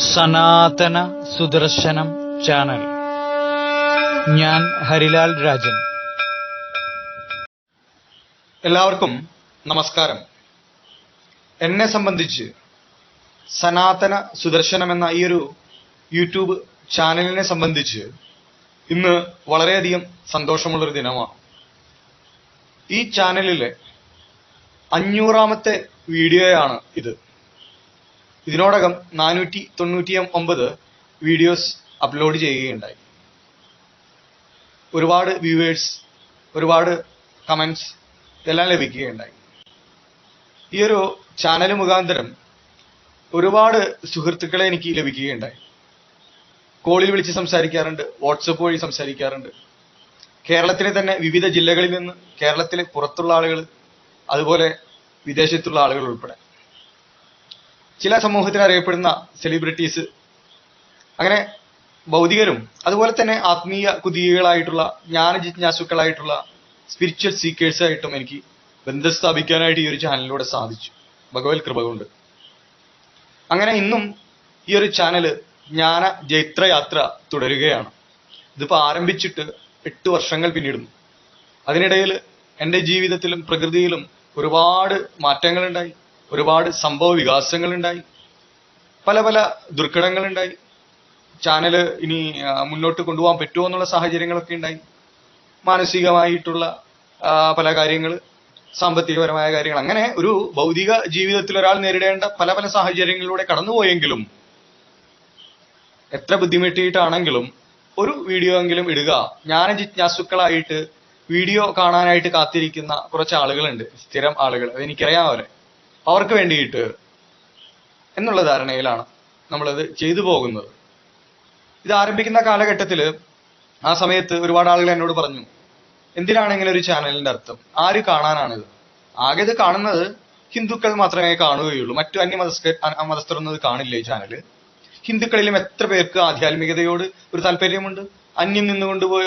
സനാതന സുദർശനം ചാനൽ. ഞാൻ ഹരിലാൽ രാജൻ. എല്ലാവർക്കും നമസ്കാരം. എന്നെ സംബന്ധിച്ച് സനാതന സുദർശനം എന്ന ഈ ഒരു യൂട്യൂബ് ചാനലിനെ സംബന്ധിച്ച് ഇന്ന് വളരെയധികം സന്തോഷമുള്ളൊരു ദിനമാണ്. ഈ ചാനലിലെ അഞ്ഞൂറാമത്തെ വീഡിയോയാണ് ഇത്. ഇതിനോടകം നാനൂറ്റി തൊണ്ണൂറ്റി ഒമ്പത് വീഡിയോസ് അപ്ലോഡ് ചെയ്യുകയുണ്ടായി. ഒരുപാട് വ്യൂവേഴ്സ് ഒരുപാട് കമൻസ് ഇതെല്ലാം ലഭിക്കുകയുണ്ടായി. ഈ ഒരു ചാനൽ മുഖാന്തരം ഒരുപാട് സുഹൃത്തുക്കളെ എനിക്ക് ലഭിക്കുകയുണ്ടായി. കോളിൽ വിളിച്ച് സംസാരിക്കാറുണ്ട് വാട്സപ്പ് വഴി സംസാരിക്കാറുണ്ട്. കേരളത്തിലെ തന്നെ വിവിധ ജില്ലകളിൽ നിന്ന് കേരളത്തിലെ പുറത്തുള്ള ആളുകൾ അതുപോലെ വിദേശത്തുള്ള ആളുകൾ ഉൾപ്പെടെ. ചില സമൂഹത്തിൽ അറിയപ്പെടുന്ന സെലിബ്രിറ്റീസ് അങ്ങനെ ഭൗതികരും അതുപോലെ തന്നെ ആത്മീയ കുതികളായിട്ടുള്ള ജ്ഞാന ജിജ്ഞാസുക്കളായിട്ടുള്ള സ്പിരിച്വൽ സീക്കേഴ്സ് ആയിട്ടും എനിക്ക് ബന്ധം സ്ഥാപിക്കാനായിട്ട് ഈ ഒരു ചാനലിലൂടെ സാധിച്ചു. ഭഗവത് കൃപ കൊണ്ട്. അങ്ങനെ ഇന്നും ഈ ഒരു ചാനൽ ജ്ഞാന ജൈത്രയാത്ര തുടരുകയാണ്. ഇതിപ്പോ ആരംഭിച്ചിട്ട് എട്ട് വർഷങ്ങൾ പിന്നിടുന്നു. അതിനിടയിൽ എന്റെ ജീവിതത്തിലും പ്രകൃതിയിലും ഒരുപാട് മാറ്റങ്ങളുണ്ടായി. ഒരുപാട് സംഭവ വികാസങ്ങളുണ്ടായി. പല പല ദുർഘടങ്ങളുണ്ടായി. ചാനൽ ഇനി മുന്നോട്ട് കൊണ്ടുപോകാൻ പറ്റുമോ എന്നുള്ള സാഹചര്യങ്ങളൊക്കെ ഉണ്ടായി. മാനസികമായിട്ടുള്ള പല കാര്യങ്ങൾ സാമ്പത്തികപരമായ കാര്യങ്ങൾ. അങ്ങനെ ഒരു ഭൗതിക ജീവിതത്തിൽ ഒരാൾ നേരിടേണ്ട പല പല സാഹചര്യങ്ങളിലൂടെ കടന്നുപോയെങ്കിലും എത്ര ബുദ്ധിമുട്ടിയിട്ടാണെങ്കിലും ഒരു വീഡിയോ എങ്കിലും ഇടുക. ജ്ഞാന ജിജ്ഞാസുക്കളായിട്ട് വീഡിയോ കാണാനായിട്ട് കാത്തിരിക്കുന്ന കുറച്ച് ആളുകളുണ്ട്. സ്ഥിരം ആളുകൾ. അത് എനിക്കറിയാമല്ലേ അവർക്ക് വേണ്ടിയിട്ട് എന്നുള്ള ധാരണയിലാണ് നമ്മളത് ചെയ്തു പോകുന്നത്. ഇത് ആരംഭിക്കുന്ന കാലഘട്ടത്തിൽ ആ സമയത്ത് ഒരുപാട് ആളുകൾ എന്നോട് പറഞ്ഞു എന്തിനാണ് ഇങ്ങനെ ഒരു ചാനലിന്റെ അർത്ഥം? ആര് കാണാനാണിത്? ആകെ ഇത് കാണുന്നത് ഹിന്ദുക്കൾ മാത്രമേ കാണുകയുള്ളൂ. മറ്റു അന്യ മതസ്ഥരൊന്നും ഇത് കാണില്ല ഈ ചാനൽ. ഹിന്ദുക്കളിലും എത്ര പേർക്ക് ആധ്യാത്മികതയോട് ഒരു താല്പര്യമുണ്ട്? അന്യം നിന്നുകൊണ്ട് പോയ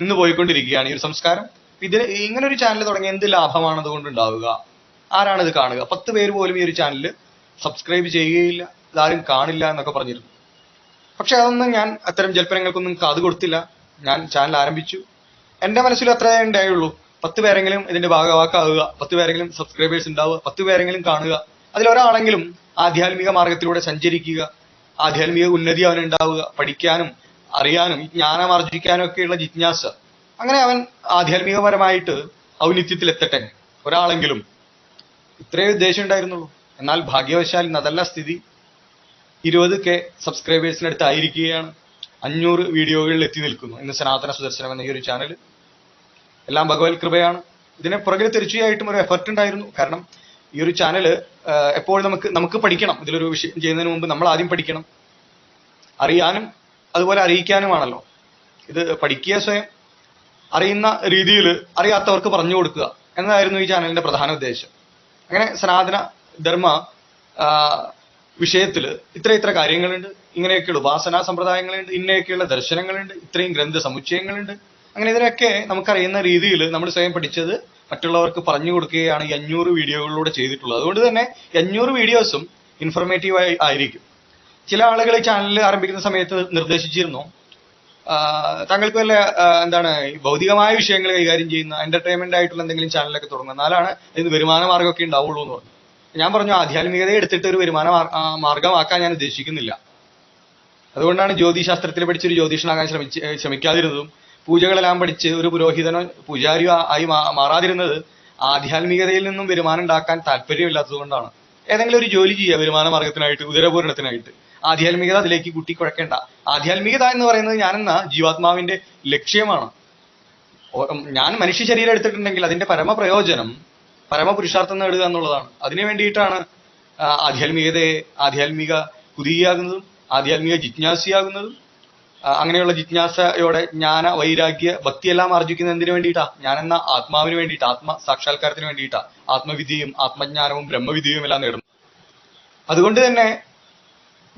നിന്ന് പോയിക്കൊണ്ടിരിക്കുകയാണ് ഈ ഒരു സംസ്കാരം. ഇതിൽ ഇങ്ങനെ ഒരു ചാനൽ തുടങ്ങിയ എന്ത് ലാഭമാണ് അതുകൊണ്ട് ഉണ്ടാവുക? ആരാണ് ഇത് കാണുക? പത്ത് പേര് പോലും ഈ ഒരു ചാനൽ സബ്സ്ക്രൈബ് ചെയ്യുകയില്ല. ഇതാരും കാണില്ല എന്നൊക്കെ പറഞ്ഞിരുന്നു. പക്ഷെ അതൊന്നും ഞാൻ അത്തരം ജൽപ്പനങ്ങൾക്കൊന്നും കാത് കൊടുത്തില്ല. ഞാൻ ചാനൽ ആരംഭിച്ചു. എന്റെ മനസ്സിൽ അത്രേ ഉണ്ടായുള്ളൂ. പത്ത് പേരെങ്കിലും ഇതിന്റെ ഭാഗവാക്കാവുക പത്ത് പേരെങ്കിലും സബ്സ്ക്രൈബേഴ്സ് ഉണ്ടാവുക പത്ത് പേരെങ്കിലും കാണുക. അതിലൊരാളെങ്കിലും ആധ്യാത്മിക മാർഗത്തിലൂടെ സഞ്ചരിക്കുക ആധ്യാത്മിക ഉന്നതി അവൻ ഉണ്ടാവുക പഠിക്കാനും അറിയാനും ജ്ഞാനം ആർജിക്കാനും ഒക്കെയുള്ള ജിജ്ഞാസ. അങ്ങനെ അവൻ ആധ്യാത്മികപരമായിട്ട് ഔന്നിത്യത്തിൽ എത്തട്ടെ ഒരാളെങ്കിലും ഇത്രയേ ഉദ്ദേശം ഉണ്ടായിരുന്നുള്ളൂ എന്നാൽ ഭാഗ്യവശാൽ ഇന്നതല്ല സ്ഥിതി. ഇരുപത് കെ സബ്സ്ക്രൈബേഴ്സിനടുത്ത് ആയിരിക്കുകയാണ് അഞ്ഞൂറ് വീഡിയോകളിൽ എത്തി നിൽക്കുന്നു. ഇന്ന് സനാതന സുദർശനം എന്ന ഈ ഒരു ചാനൽ എല്ലാം ഭഗവത് കൃപയാണ്. ഇതിനെ പുറകിൽ തീർച്ചയായിട്ടും ഒരു എഫർട്ട് ഉണ്ടായിരുന്നു. കാരണം ഈ ഒരു ചാനൽ എപ്പോഴും നമുക്ക് നമുക്ക് പഠിക്കണം. ഇതിലൊരു വിഷയം ചെയ്യുന്നതിന് മുമ്പ് നമ്മൾ ആദ്യം പഠിക്കണം. അറിയാനും അതുപോലെ അറിയിക്കാനുമാണല്ലോ. ഇത് പഠിക്കുക സ്വയം. അറിയുന്ന രീതിയിൽ അറിയാത്തവർക്ക് പറഞ്ഞു കൊടുക്കുക. എന്നതായിരുന്നു ഈ ചാനലിന്റെ പ്രധാന ഉദ്ദേശം. അങ്ങനെ സനാതന ധർമ്മ ആ, വിഷയത്തിൽ ഇത്ര ഇത്ര കാര്യങ്ങളുണ്ട്. ഇങ്ങനെയൊക്കെയുള്ള. ഉപാസനാ സമ്പ്രദായങ്ങളുണ്ട് ഇന്നയൊക്കെയുള്ള ദർശനങ്ങളുണ്ട് ഇത്രയും ഗ്രന്ഥ സമുച്ചയങ്ങളുണ്ട്. അങ്ങനെ ഇതിനൊക്കെ നമുക്കറിയുന്ന രീതിയിൽ നമ്മൾ സ്വയം പഠിച്ചത് മറ്റുള്ളവർക്ക് പറഞ്ഞു കൊടുക്കുകയാണ് ഈ അഞ്ഞൂറ് വീഡിയോകളിലൂടെ ചെയ്തിട്ടുള്ളത്. അതുകൊണ്ട് തന്നെ അഞ്ഞൂറ് വീഡിയോസും ഇൻഫർമേറ്റീവ് ആയി ആയിരിക്കും. ചില ആളുകൾ ചാനൽ ആരംഭിക്കുന്ന സമയത്ത് നിർദ്ദേശിച്ചിരുന്നു. താങ്കൾക്ക് വല്ല എന്താണ് ഭൗതികമായ വിഷയങ്ങൾ കൈകാര്യം ചെയ്യുന്ന എന്റർടൈൻമെന്റ് ആയിട്ടുള്ള എന്തെങ്കിലും ചാനലൊക്കെ തുടങ്ങുക എന്നാലാണ് ഇതിന് വരുമാന മാർഗമൊക്കെ ഉണ്ടാവുള്ളൂ എന്ന് പറഞ്ഞു. ഞാൻ പറഞ്ഞു ആധ്യാത്മികത എടുത്തിട്ട് ഒരു വരുമാന മാർഗമാക്കാൻ ഞാൻ ഉദ്ദേശിക്കുന്നില്ല. അതുകൊണ്ടാണ് ജ്യോതിശാസ്ത്രത്തിൽ പഠിച്ചൊരു ജ്യോതിഷനാകാൻ ശ്രമിച്ച് ശ്രമിക്കാതിരുന്നതും പൂജകളെല്ലാം പഠിച്ച് ഒരു പുരോഹിതനോ പൂജാരിയോ ആയി മാറാതിരുന്നത് ആധ്യാത്മികതയിൽ നിന്നും വരുമാനം ഉണ്ടാക്കാൻ താല്പര്യമില്ലാത്തത് കൊണ്ടാണ് ഏതെങ്കിലും ഒരു ജോലി ചെയ്യുക വരുമാന മാർഗത്തിനായിട്ട് ഉദരപൂരണത്തിനായിട്ട്. ആധ്യാത്മികത അതിലേക്ക് കൂട്ടിക്കുഴക്കേണ്ട. ആധ്യാത്മികത എന്ന് പറയുന്നത് ഞാനെന്ന ജീവാത്മാവിന്റെ ലക്ഷ്യമാണ്. ഞാൻ മനുഷ്യ ശരീരം എടുത്തിട്ടുണ്ടെങ്കിൽ അതിന്റെ പരമപ്രയോജനം പരമപുരുഷാർത്ഥം നേടുക എന്നുള്ളതാണ്. അതിനു വേണ്ടിയിട്ടാണ് ആധ്യാത്മികതയെ ആധ്യാത്മിക കുതിയാകുന്നതും ആധ്യാത്മിക ജിജ്ഞാസിയാകുന്നതും അങ്ങനെയുള്ള ജിജ്ഞാസയോടെ ജ്ഞാന വൈരാഗ്യ ഭക്തിയെല്ലാം ആർജിക്കുന്ന എന്തിനു വേണ്ടിയിട്ടാ? ഞാനെന്ന ആത്മാവിന് വേണ്ടിയിട്ട് ആത്മ സാക്ഷാത്കാരത്തിന് വേണ്ടിയിട്ടാ. ആത്മവിധിയും ആത്മജ്ഞാനവും ബ്രഹ്മവിധിയും എല്ലാം നേടുന്നു അതുകൊണ്ട് തന്നെ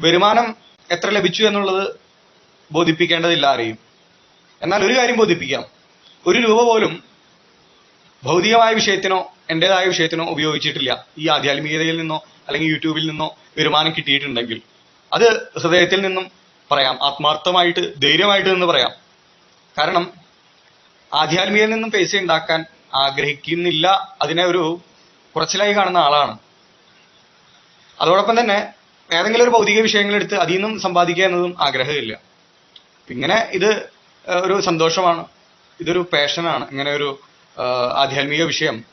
വരുമാനം എത്ര ലഭിച്ചു എന്നുള്ളത് ബോധിപ്പിക്കേണ്ടതില്ല ആരെയും. എന്നാൽ ഒരു കാര്യം ബോധിപ്പിക്കാം. ഒരു രൂപ പോലും ഭൗതികമായ വിഷയത്തിനോ എന്റെതായ വിഷയത്തിനോ ഉപയോഗിച്ചിട്ടില്ല. ഈ ആധ്യാത്മികതയിൽ നിന്നോ അല്ലെങ്കിൽ യൂട്യൂബിൽ നിന്നോ വരുമാനം കിട്ടിയിട്ടുണ്ടെങ്കിൽ. അത് ഹൃദയത്തിൽ നിന്നും പറയാം. ആത്മാർത്ഥമായിട്ട് ധൈര്യമായിട്ട് നിന്ന് പറയാം. കാരണം ആധ്യാത്മികയിൽ നിന്നും പൈസ ഉണ്ടാക്കാൻ ആഗ്രഹിക്കുന്നില്ല. അതിനെ ഒരു കുറച്ചിലായി കാണുന്ന ആളാണ്. അതോടൊപ്പം തന്നെ ഏതെങ്കിലും ഒരു ഭൗതിക വിഷയങ്ങൾ എടുത്ത് അതിൽ നിന്നും സമ്പാദിക്കുക എന്നതും ആഗ്രഹമില്ല. ഇങ്ങനെ ഇത് ഒരു സന്തോഷമാണ്. ഇതൊരു പാഷനാണ് ഇങ്ങനെ ഒരു ആധ്യാത്മിക വിഷയം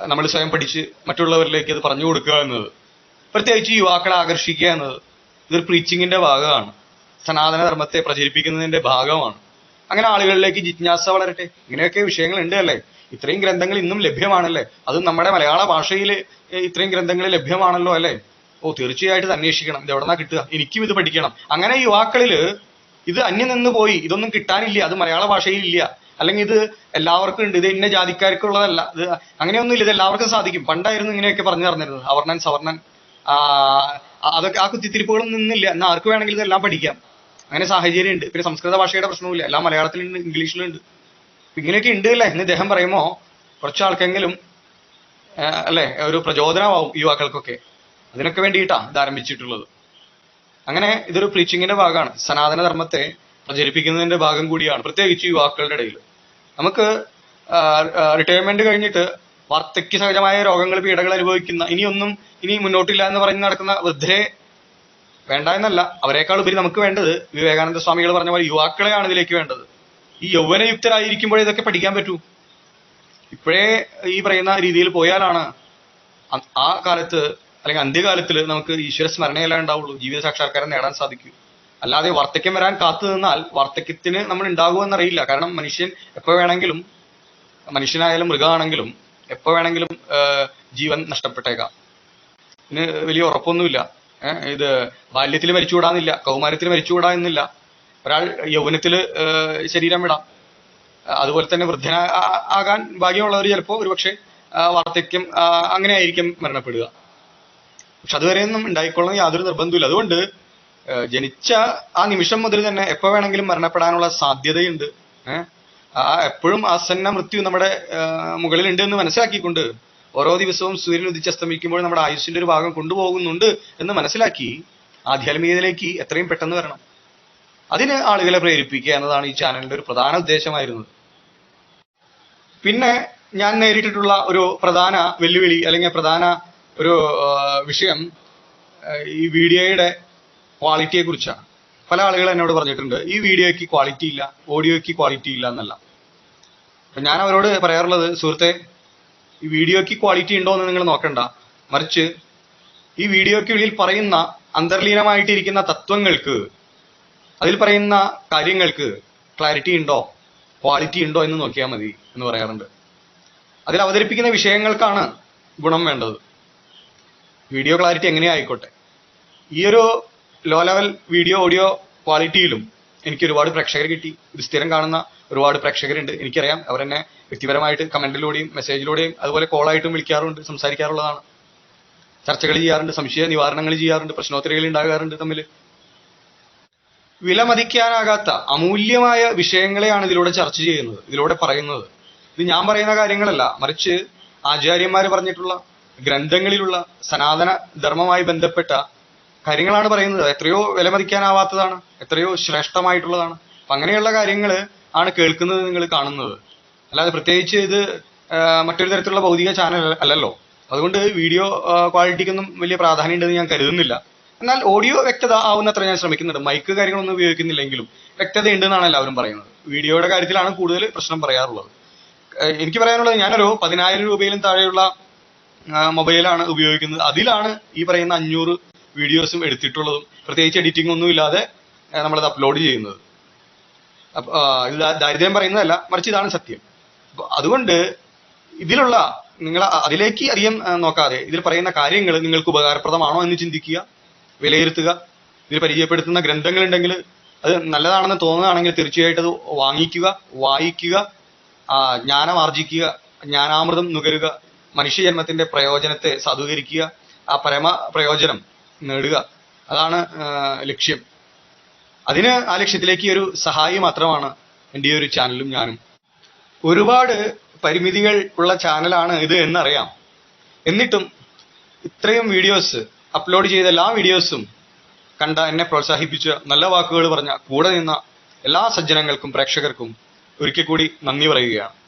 നമ്മൾ സ്വയം പഠിച്ച് മറ്റുള്ളവരിലേക്ക് അത് പറഞ്ഞു കൊടുക്കുക എന്നത്. പ്രത്യേകിച്ച് യുവാക്കളെ ആകർഷിക്കുക എന്നത് ഇതൊരു പ്രീച്ചിങ്ങിന്റെ ഭാഗമാണ്. സനാതനധർമ്മത്തെ പ്രചരിപ്പിക്കുന്നതിന്റെ ഭാഗമാണ്. അങ്ങനെ ആളുകളിലേക്ക് ജിജ്ഞാസ വളരട്ടെ. ഇങ്ങനെയൊക്കെ വിഷയങ്ങൾ ഉണ്ട് അല്ലേ? ഇത്രയും ഗ്രന്ഥങ്ങൾ ഇന്നും ലഭ്യമാണല്ലേ? അത് നമ്മുടെ മലയാള ഭാഷയിൽ ഇത്രയും ഗ്രന്ഥങ്ങൾ ലഭ്യമാണല്ലോ അല്ലേ? ഓ തീർച്ചയായിട്ടും അന്വേഷിക്കണം. ഇത് എവിടെന്നാ കിട്ടുക? എനിക്കും ഇത് പഠിക്കണം. അങ്ങനെ യുവാക്കളിൽ ഇത് അന്യം നിന്ന് പോയി. ഇതൊന്നും കിട്ടാനില്ല. അത് മലയാള ഭാഷയിൽ ഇല്ല അല്ലെങ്കിൽ ഇത് എല്ലാവർക്കും ഉണ്ട്. ഇത് ഇന്ന ജാതിക്കാർക്കുള്ളതല്ല ഇത് അങ്ങനെയൊന്നും ഇല്ല ഇത് എല്ലാവർക്കും സാധിക്കും. പണ്ടായിരുന്നു ഇങ്ങനെയൊക്കെ പറഞ്ഞു തന്നിരുന്നത്. അവർണൻ സവർണൻ അതൊക്കെ ആ കുത്തിത്തിരിപ്പുകളൊന്നും നിന്നില്ല. എന്നാൽ ആർക്ക് വേണമെങ്കിലും ഇതെല്ലാം പഠിക്കാം. അങ്ങനെ സാഹചര്യം ഉണ്ട്. പിന്നെ സംസ്കൃത ഭാഷയുടെ പ്രശ്നവുമില്ല. എല്ലാം മലയാളത്തിലുണ്ട്. ഇംഗ്ലീഷിലുണ്ട്. ഇങ്ങനെയൊക്കെ ഉണ്ട് അല്ലേ? എന്ന് ഇദ്ദേഹം പറയുമ്പോൾ കുറച്ച് ആൾക്കെങ്കിലും അല്ലേ ഒരു പ്രചോദനമാവും യുവാക്കൾക്കൊക്കെ. അതിനൊക്കെ വേണ്ടിയിട്ടാണ് ഇത് ആരംഭിച്ചിട്ടുള്ളത്. അങ്ങനെ ഇതൊരു പ്രീച്ചിങ്ങിന്റെ ഭാഗമാണ്. സനാതന ധർമ്മത്തെ പ്രചരിപ്പിക്കുന്നതിന്റെ ഭാഗം കൂടിയാണ്. പ്രത്യേകിച്ച് യുവാക്കളുടെ ഇടയിൽ. നമുക്ക് റിട്ടയർമെന്റ് കഴിഞ്ഞിട്ട് വാർദ്ധക്യ സഹജമായ രോഗങ്ങൾ പീഡകൾ അനുഭവിക്കുന്ന ഇനിയൊന്നും ഇനി മുന്നോട്ടില്ല എന്ന് പറഞ്ഞ് നടക്കുന്ന വൃദ്ധരെ വേണ്ട എന്നല്ല. അവരെക്കാൾ ഉപരി നമുക്ക് വേണ്ടത് വിവേകാനന്ദ സ്വാമികൾ പറഞ്ഞ പോലെ യുവാക്കളെയാണ് ഇതിലേക്ക് വേണ്ടത്. ഈ യൗവനയുക്തരായിരിക്കുമ്പോഴേ ഇതൊക്കെ പഠിക്കാൻ പറ്റൂ. ഇപ്പോഴേ ഈ പറയുന്ന രീതിയിൽ പോയാലാണ് ആ കാലത്ത് അല്ലെങ്കിൽ അന്ത്യകാലത്തിൽ നമുക്ക് ഈശ്വര സ്മരണയല്ലേ ഉണ്ടാവുള്ളൂ? ജീവിത സാക്ഷാത്കാരം നേടാൻ സാധിക്കൂ. അല്ലാതെ വാർദ്ധക്യം വരാൻ കാത്തു നിന്നാൽ വാർദ്ധക്യത്തിന് നമ്മൾ ഉണ്ടാകുമെന്നറിയില്ല. കാരണം മനുഷ്യൻ എപ്പോൾ വേണമെങ്കിലും മനുഷ്യനായാലും മൃഗമാണെങ്കിലും എപ്പോൾ വേണമെങ്കിലും ജീവൻ നഷ്ടപ്പെട്ടേക്കാം. ഇതിന് വലിയ ഉറപ്പൊന്നുമില്ല. ഇത് ബാല്യത്തിൽ മരിച്ചുകൂടാന്നില്ല കൗമാരത്തിൽ മരിച്ചുകൂടാ എന്നില്ല ഒരാൾ യൗവനത്തിൽ ശരീരം വിടാം. അതുപോലെ തന്നെ വൃദ്ധന ആകാൻ ഭാഗ്യമുള്ളവർ ചിലപ്പോൾ ഒരുപക്ഷെ വാർദ്ധക്യം അങ്ങനെയായിരിക്കും മരണപ്പെടുക. പക്ഷെ അതുവരെയൊന്നും ഉണ്ടായിക്കൊള്ളണം യാതൊരു നിർബന്ധമില്ല അതുകൊണ്ട് ജനിച്ച ആ നിമിഷം മുതൽ തന്നെ എപ്പോ വേണമെങ്കിലും മരണപ്പെടാനുള്ള സാധ്യതയുണ്ട്. ഏഹ് ആ എപ്പോഴും ആസന്ന മൃത്യു നമ്മുടെ മുകളിലുണ്ട് എന്ന് മനസ്സിലാക്കിക്കൊണ്ട് ഓരോ ദിവസവും സൂര്യൻ ഉദിച്ചസ്തമിക്കുമ്പോൾ നമ്മുടെ ആയുസ്സിന്റെ ഒരു ഭാഗം കൊണ്ടുപോകുന്നുണ്ട് എന്ന് മനസ്സിലാക്കി ആധ്യാത്മികതയിലേക്ക് എത്രയും പെട്ടെന്ന് വരണം. അതിന് ആളുകളെ പ്രേരിപ്പിക്കുക എന്നതാണ് ഈ ചാനലിന്റെ ഒരു പ്രധാന ഉദ്ദേശമായിരുന്നത്. പിന്നെ ഞാൻ നേരിട്ടിട്ടുള്ള ഒരു പ്രധാന വെല്ലുവിളി അല്ലെങ്കിൽ പ്രധാന ഒരു വിഷയം ഈ വീഡിയോയുടെ ക്വാളിറ്റിയെ കുറിച്ചാണ് പല ആളുകൾ എന്നോട് പറഞ്ഞിട്ടുണ്ട് ഈ വീഡിയോയ്ക്ക് ക്വാളിറ്റി ഇല്ല ഓഡിയോയ്ക്ക് ക്വാളിറ്റി ഇല്ല എന്നല്ല. ഞാൻ അവരോട് പറയാറുള്ളത് സുഹൃത്തെ ഈ വീഡിയോയ്ക്ക് ക്വാളിറ്റി ഉണ്ടോ എന്ന് നിങ്ങൾ നോക്കണ്ട. മറിച്ച് ഈ വീഡിയോയ്ക്ക് വീഡിയോയ്ക്കുള്ളിൽ പറയുന്ന അന്തർലീനമായിട്ടിരിക്കുന്ന തത്വങ്ങൾക്ക് അതിൽ പറയുന്ന കാര്യങ്ങൾക്ക് ക്ലാരിറ്റി ഉണ്ടോ ക്വാളിറ്റി ഉണ്ടോ എന്ന് നോക്കിയാൽ മതി എന്ന് പറയാറുണ്ട്. അതിൽ അവതരിപ്പിക്കുന്ന വിഷയങ്ങൾക്കാണ് ഗുണം വേണ്ടത്. വീഡിയോ ക്ലാരിറ്റി എങ്ങനെ ആയിക്കോട്ടെ. ഈ ഒരു ലോ ലെവൽ വീഡിയോ ഓഡിയോ ക്വാളിറ്റിയിലും എനിക്ക് ഒരുപാട് പ്രേക്ഷകർ കിട്ടി. ഇത് സ്ഥിരം കാണുന്ന ഒരുപാട് പ്രേക്ഷകരുണ്ട്. എനിക്കറിയാം അവരെന്നെ വ്യക്തിപരമായിട്ട് കമന്റിലൂടെയും മെസ്സേജിലൂടെയും അതുപോലെ കോളായിട്ടും വിളിക്കാറുണ്ട് സംസാരിക്കാറുള്ളതാണ്. ചർച്ചകൾ ചെയ്യാറുണ്ട് സംശയ നിവാരണങ്ങൾ ചെയ്യാറുണ്ട് പ്രശ്നോത്തരകൾ ഉണ്ടാകാറുണ്ട് തമ്മിൽ. വിലമതിക്കാനാകാത്ത അമൂല്യമായ വിഷയങ്ങളെയാണ് ഇതിലൂടെ ചർച്ച ചെയ്യുന്നത് ഇതിലൂടെ പറയുന്നത്. ഇത് ഞാൻ പറയുന്ന കാര്യങ്ങളല്ല മറിച്ച് ആചാര്യന്മാർ പറഞ്ഞിട്ടുള്ള ഗ്രന്ഥങ്ങളിലുള്ള സനാതന ധർമ്മമായി ബന്ധപ്പെട്ട കാര്യങ്ങളാണ് പറയുന്നത്. എത്രയോ വിലമതിക്കാനാവാത്തതാണ്. എത്രയോ ശ്രേഷ്ഠമായിട്ടുള്ളതാണ്. അപ്പൊ അങ്ങനെയുള്ള കാര്യങ്ങൾ ആണ് കേൾക്കുന്നത് നിങ്ങൾ കാണുന്നത്. അല്ലാതെ പ്രത്യേകിച്ച് ഇത് മറ്റൊരു തരത്തിലുള്ള ഭൗതിക ചാനൽ അല്ലല്ലോ. അതുകൊണ്ട് വീഡിയോ ക്വാളിറ്റിക്കൊന്നും വലിയ പ്രാധാന്യം ഉണ്ടെന്ന് ഞാൻ കരുതുന്നില്ല. എന്നാൽ ഓഡിയോ വ്യക്തത ആവുന്നത്ര ഞാൻ ശ്രമിക്കുന്നുണ്ട്. മൈക്ക് കാര്യങ്ങളൊന്നും ഉപയോഗിക്കുന്നില്ലെങ്കിലും വ്യക്തത ഉണ്ടെന്നാണ് എല്ലാവരും പറയുന്നത്. വീഡിയോയുടെ കാര്യത്തിലാണ് കൂടുതൽ പ്രശ്നം പറയാറുള്ളത്. എനിക്ക് പറയാനുള്ളത് ഞാനൊരു പതിനായിരം രൂപയിലും താഴെയുള്ള മൊബൈലാണ് ഉപയോഗിക്കുന്നത്. അതിലാണ് ഈ പറയുന്ന അഞ്ഞൂറ് വീഡിയോസും എടുത്തിട്ടുള്ളതും. പ്രത്യേകിച്ച് എഡിറ്റിംഗ് ഒന്നും ഇല്ലാതെ നമ്മളത് അപ്ലോഡ് ചെയ്യുന്നത്. ഇത് ദാരിദ്ര്യം പറയുന്നതല്ല മറിച്ച് ഇതാണ് സത്യം. അതുകൊണ്ട് ഇതിലുള്ള നിങ്ങൾ അതിലേക്ക് അധികം നോക്കാതെ ഇതിൽ പറയുന്ന കാര്യങ്ങൾ നിങ്ങൾക്ക് ഉപകാരപ്രദമാണോ എന്ന് ചിന്തിക്കുക വിലയിരുത്തുക ഇതിൽ പരിചയപ്പെടുത്തുന്ന ഗ്രന്ഥങ്ങൾ ഉണ്ടെങ്കിൽ അത് നല്ലതാണെന്ന് തോന്നുകയാണെങ്കിൽ തീർച്ചയായിട്ടും അത് വാങ്ങിക്കുക വായിക്കുക ജ്ഞാനം ആർജിക്കുക ജ്ഞാനാമൃതം നുകരുക മനുഷ്യജന്മത്തിന്റെ പ്രയോജനത്തെ സാധൂകരിക്കുക ആ പരമ പ്രയോജനം നേടുക. അതാണ് ലക്ഷ്യം. അതിന് ആ ലക്ഷ്യത്തിലേക്ക് ഒരു സഹായി മാത്രമാണ് എന്റെ ഈ ഒരു ചാനലും ഞാനും. ഒരുപാട് പരിമിതികൾ ഉള്ള ചാനലാണ് ഇത് എന്നറിയാം. എന്നിട്ടും ഇത്രയും വീഡിയോസ് അപ്ലോഡ് ചെയ്ത എല്ലാ വീഡിയോസും കണ്ട എന്നെ പ്രോത്സാഹിപ്പിച്ച നല്ല വാക്കുകൾ പറഞ്ഞ കൂടെ നിന്ന എല്ലാ സജ്ജനങ്ങൾക്കും പ്രേക്ഷകർക്കും ഒരിക്കൽ കൂടി നന്ദി പറയുകയാണ്.